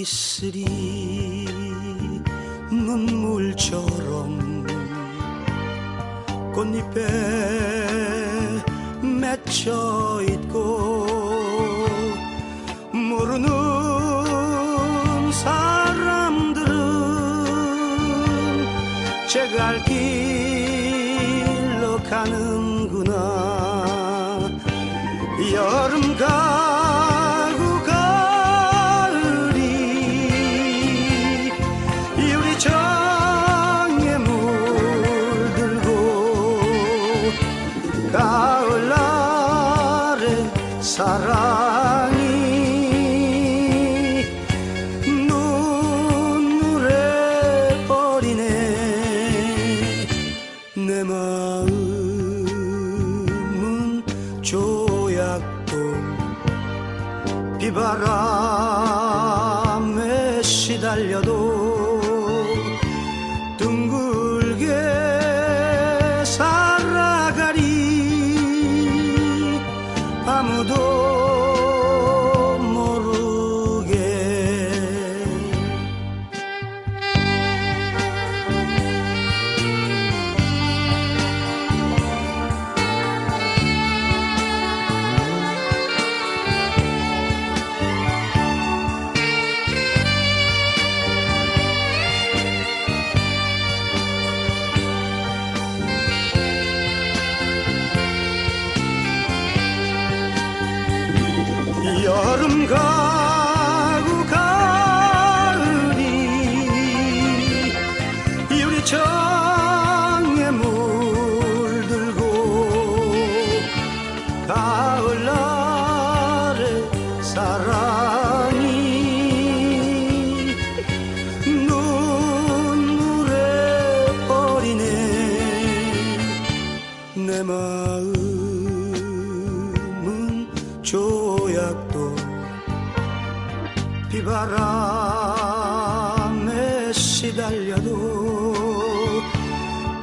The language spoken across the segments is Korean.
있으리 눈물처럼 꽃잎에 맺혀 있고 모르는 사람들은 제갈길 비바람에 시달려도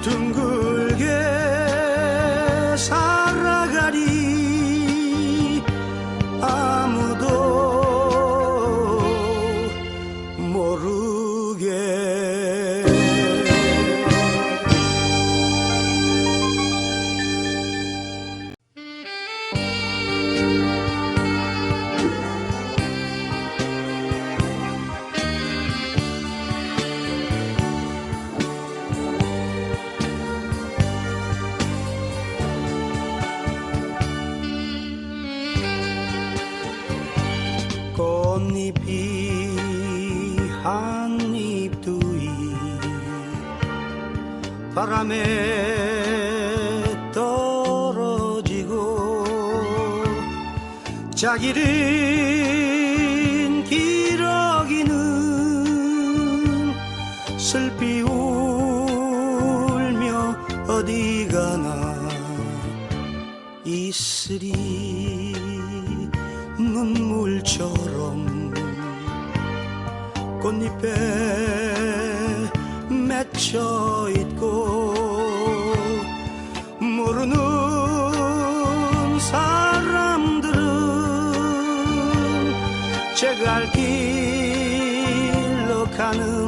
둥글게 꽃잎이 한잎 두이 바람에 떨어지고 자기를 기러기는 슬피 울며 어디 가나 있으리. ipe met şahit ko Murnun saramdırın Çegal lokanın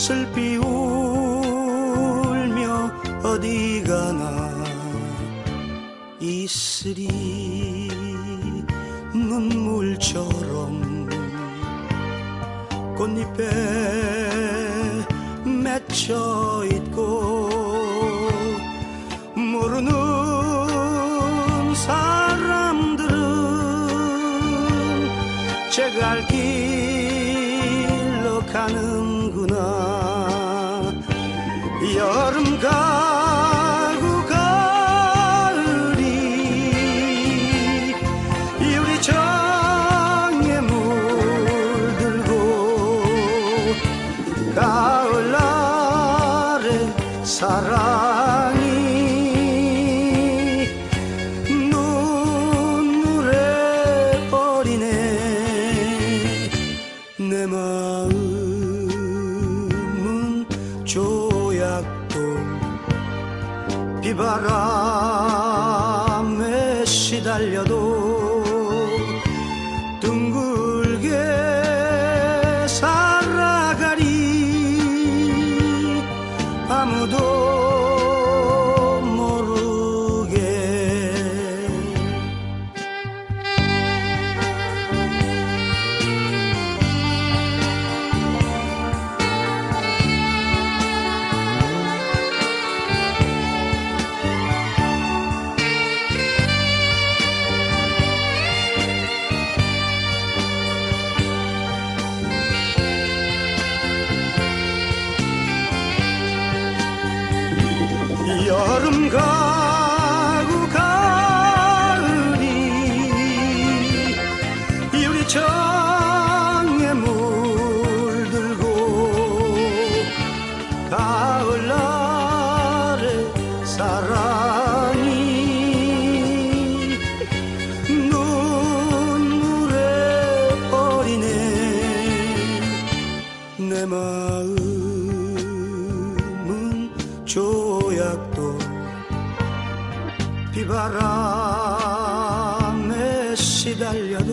슬피 울며 어디 가나 이슬이 눈물처럼 꽃잎에 맺혀 있고 모르는 사람들은 제가 알기 가을날의 사랑. 내 마음은 조약도 비바람에 시달려도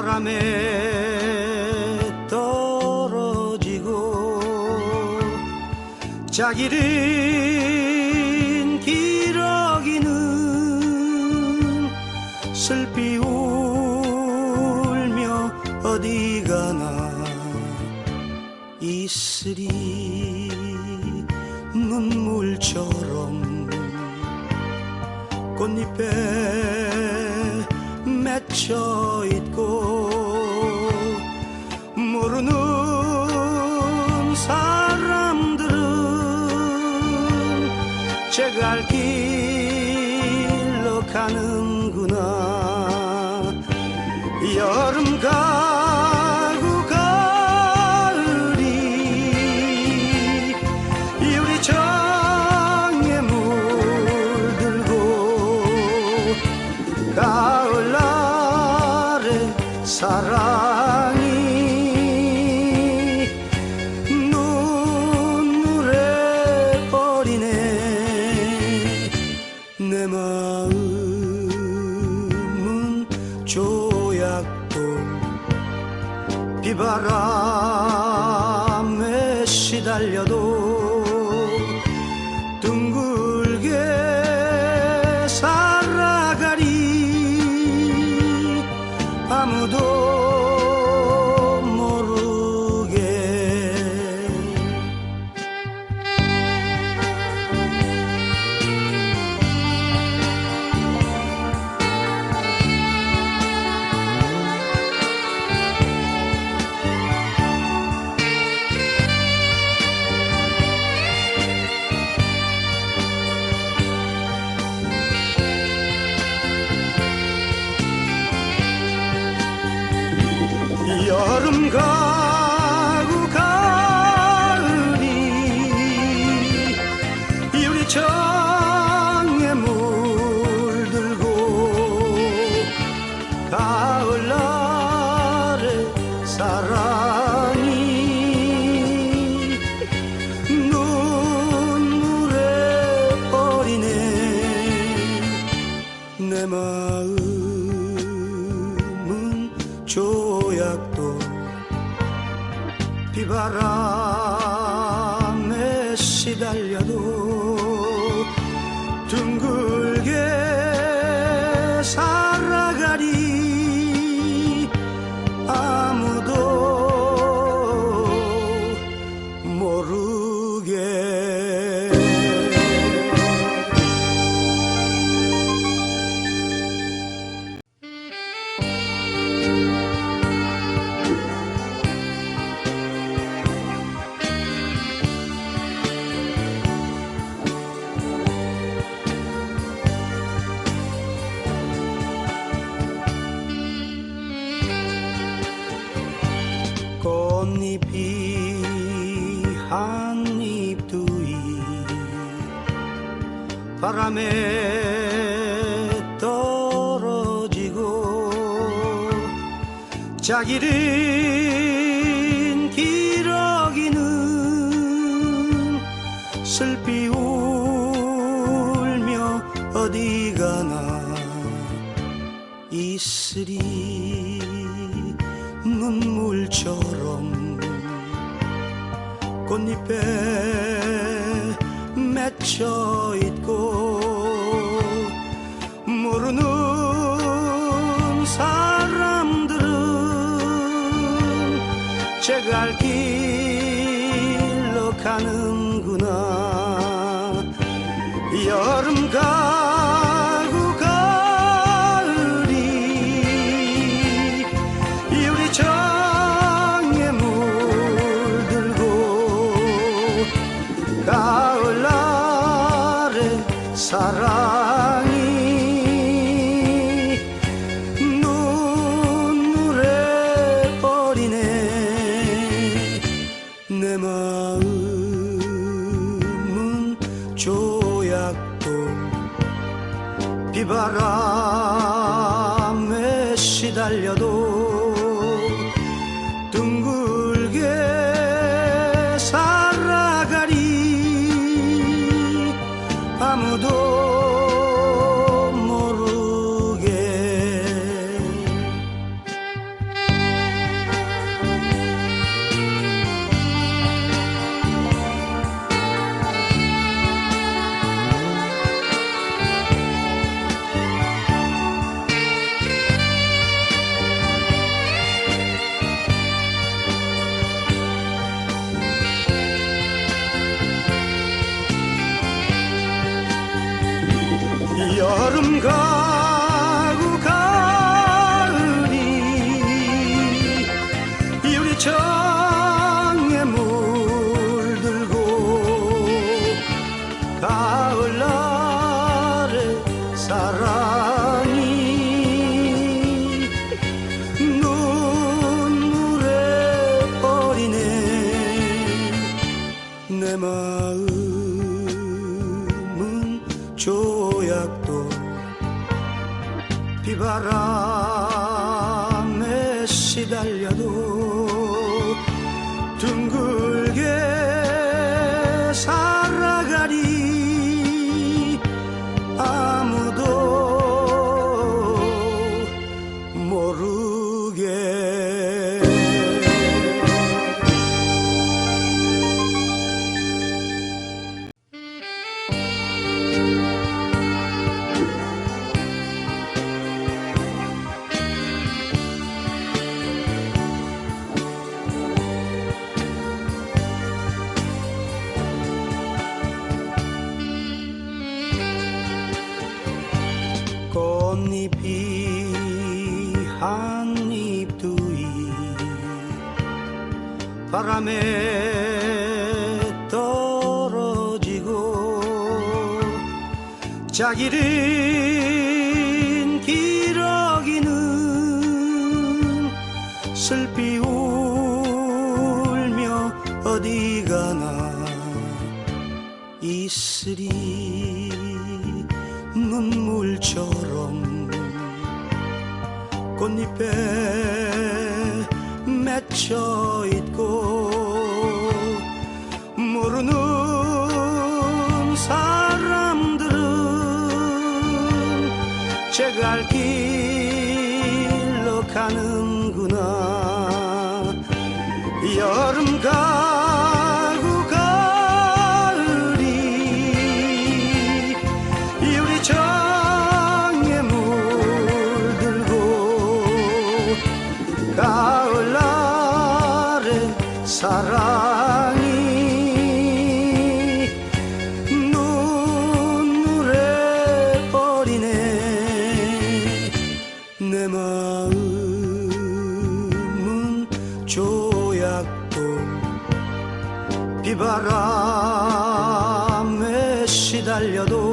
바람에 떨어지고 자기를 기러기는 슬피 울며 어디 가나 이슬이 눈물처럼 꽃잎에 맺혀 cualquier 바람에 시달려도 여름가 자기를 기러기는 슬피 울며 어디 가나 이슬이 눈물처럼 꽃잎에 맺혀 있 밤에 떨어지고 자기를 기러기는 슬피 울며 어디 가나 이슬이 눈물처럼 꽃잎에 맺혀 있고 Murnun sarramdırın Çegal ki 내 마음은 조약돌 비바람에 시달려도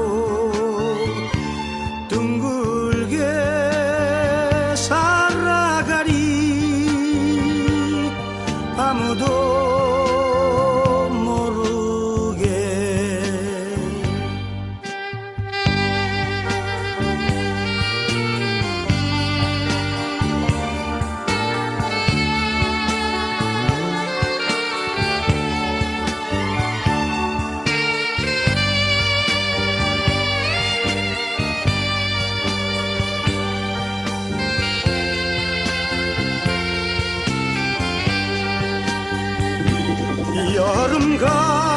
금강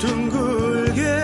둥글게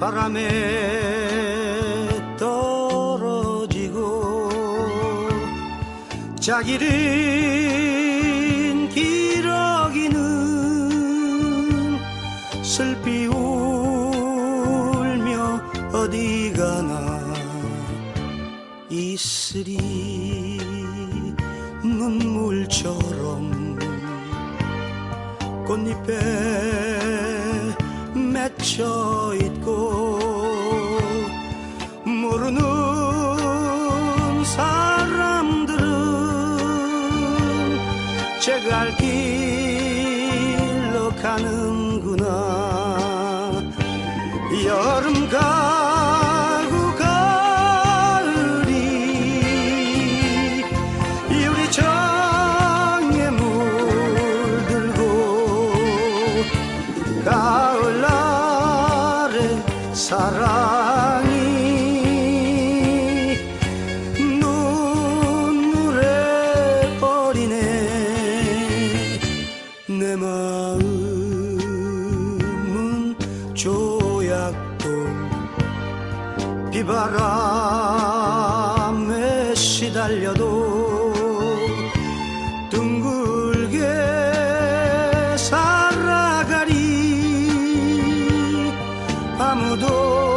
바람에 떨어지고 자기를 기러기는 슬피 울며 어디 가나 이슬이 눈물처럼 꽃잎에 맺혀 Yarım kaldı 아무도